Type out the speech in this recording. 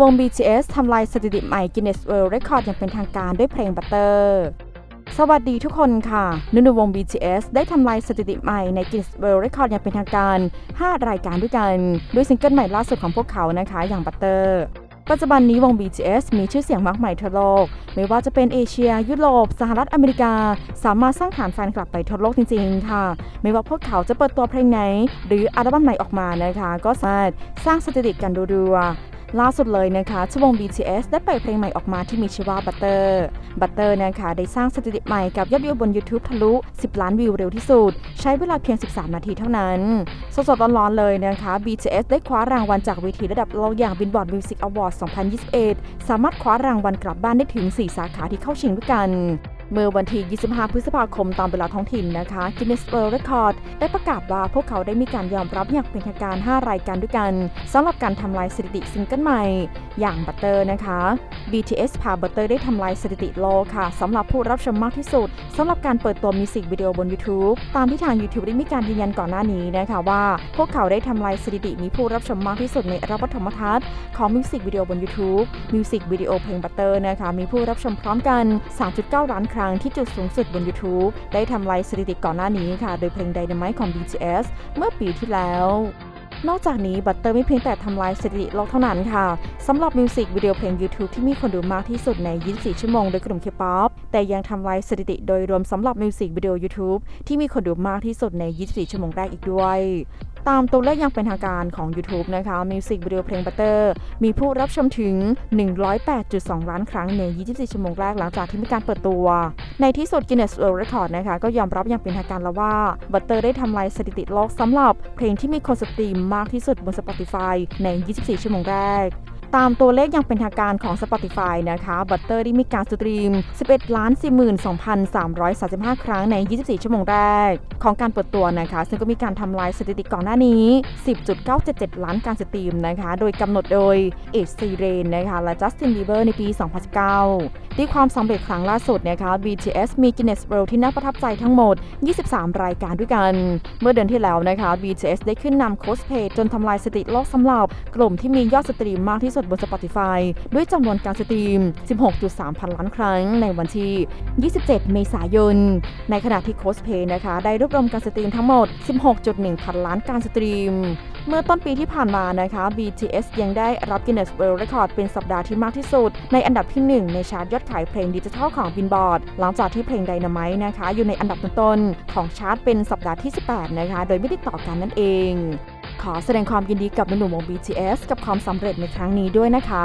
วง BTS ทำลายสถิติใหม่ Guinness World Record อย่างเป็นทางการด้วยเพลง Butter สวัสดีทุกคนค่ะนุ่นวง BTS ได้ทำลายสถิติใหม่ใน Guinness World Record อย่างเป็นทางการ 5 รายการด้วยกัน ด้วยซิงเกิลใหม่ล่าสุดของพวกเขานะคะอย่าง Butter ปัจจุบันนี้วง BTS มีชื่อเสียงมากมายทั่วโลก ไม่ว่าจะเป็นเอเชีย ยุโรป สหรัฐอเมริกา สามารถสร้างฐานแฟนคลับไปทั่วโลกจริงๆ ค่ะ ไม่ว่าพวกเขาจะเปิดตัวเพลงไหน หรืออัลบั้มไหนออกมานะคะ ก็สามารถสร้างสถิติกันรัว ล่าสุดเลยนะคะชวง BTS ได้ปล่อยเพลงใหม่ออกมาที่มีชื่อว่า Butter Butter นะคะได้สร้างสถิติใหม่กับยอดวิวบน YouTube ทะลุ 10 ล้านวิวเร็วที่สุด ใช้เวลาเพียง 13 นาทีเท่านั้น สดๆร้อนๆเลยนะคะ BTS ได้คว้ารางวัลจากเวทีระดับโลกอย่าง Billboard Music Awards 2021 สามารถคว้ารางวัลกลับบ้านได้ถึง 4 สาขาที่เข้าชิงด้วยกัน เมื่อวันที่ 25 พฤษภาคมตามเวลาท้องถิ่นนะคะ Guinness World Record ได้ประกาศว่าพวกเขาได้มีการยอมรับอย่างเป็นทางการ 5 รายการด้วยกันสำหรับการทำลายสถิติซิงเกิลใหม่ อย่าง Butter นะคะ BTS พา Butter ได้ทำลายสถิติโลกค่ะสำหรับผู้รับชมมากที่สุดสำหรับการเปิดตัวมิวสิกวิดีโอบน YouTube ตามที่ทาง YouTube ได้มีการยืนยันก่อนหน้านี้นะคะว่า พวกเขาได้ทำลายสถิติมีผู้รับชมมากที่สุดในระบปฐมทัศน์ของมิวสิกวิดีโอบน YouTube มิวสิกวิดีโอเพลง Butter นะคะมีผู้รับชมพร้อมกัน 3.9 ล้านครั้งที่จุดสูงสุดบน YouTube ได้ทำลายสถิติก่อนหน้านี้ค่ะ โดยเพลง Dynamite ของ BTS เมื่อปีที่แล้วนอกจากนี้บัตเตอร์ไม่เพียงแต่ทำลายสถิติโลกเท่านั้นค่ะสำหรับมิวสิกวิดีโอเพลง YouTube ที่มีคนดูมากที่สุดใน 24 ชั่วโมงโดยกลุ่ม K-POP แต่ยังทำลายสถิติโดยรวมสำหรับมิวสิกวิดีโอ YouTube ที่มีคนดูมากที่สุดใน 24 ชั่วโมงแรกอีกด้วยตามตัวเลขอยังเป็นทางการของ YouTube นะคะมิวสิกวิดีโอเพลง Butter มีผู้รับชมถึง 108.2 ล้านครั้งใน 24 ชั่วโมงแรกหลังจากที่มีการเปิดตัว ในที่สุด Guinness World Record นะคะก็ยอมรับอย่างเป็นทางการแล้วว่า Butter ได้ทำลายสถิติโลกสำหรับเพลงที่มีคนสตรีมมากที่สุดบน Spotify ใน 24 ชั่วโมงแรก ตามตัวเลขอย่างเป็นทางการของ Spotify นะคะบัตเตอร์ได้มีการสตรีม 11 ล้าน42,335 ครั้งใน 24 ชั่วโมงแรก ของการเปิดตัวนะคะ ซึ่งก็มีการทำลายสถิติก่อนหน้านี้ 10.977 ล้านการสตรีมนะคะ โดยกำหนดโดยเอชซีเรนนะคะและจัสตินบีเบอร์ในปี 2019 ที่ความสำเร็จครั้งล่าสุดนะคะ BTS มี Guinness World ที่น่าประทับใจทั้งหมด 23 รายการด้วยกัน เมื่อเดือนที่แล้วนะคะ BTS ได้ขึ้นนำโคสเพจจนทำลายสถิติโลกสำหรับ กลุ่มที่มียอดสตรีมมากที่สุดบน Spotify ด้วยจำนวนการสตรีม 16.3 พันล้านครั้งในวันที่ 27 เมษายน ในขณะที่โคสเพย์นะคะ ได้รวบรวมการสตรีมทั้งหมด 16.1 พันล้านการสตรีม เมื่อต้นปีที่ผ่านมานะคะ BTS ยังได้รับ Guinness World Record เป็นสัปดาห์ที่มากที่สุด ในอันดับที่ 1 ในชาร์ตยอดขายเพลงดิจิทัลของบินบอร์ดหลังจากที่เพลง Dynamite นะคะ อยู่ในอันดับต้นๆของชาร์ตเป็นสัปดาห์ที่ 18 นะคะ โดยไม่ติดต่อกันนั่นเอง ขอแสดงความยินดีกับหนุ่มวง BTS กับความสำเร็จในครั้งนี้ด้วยนะคะ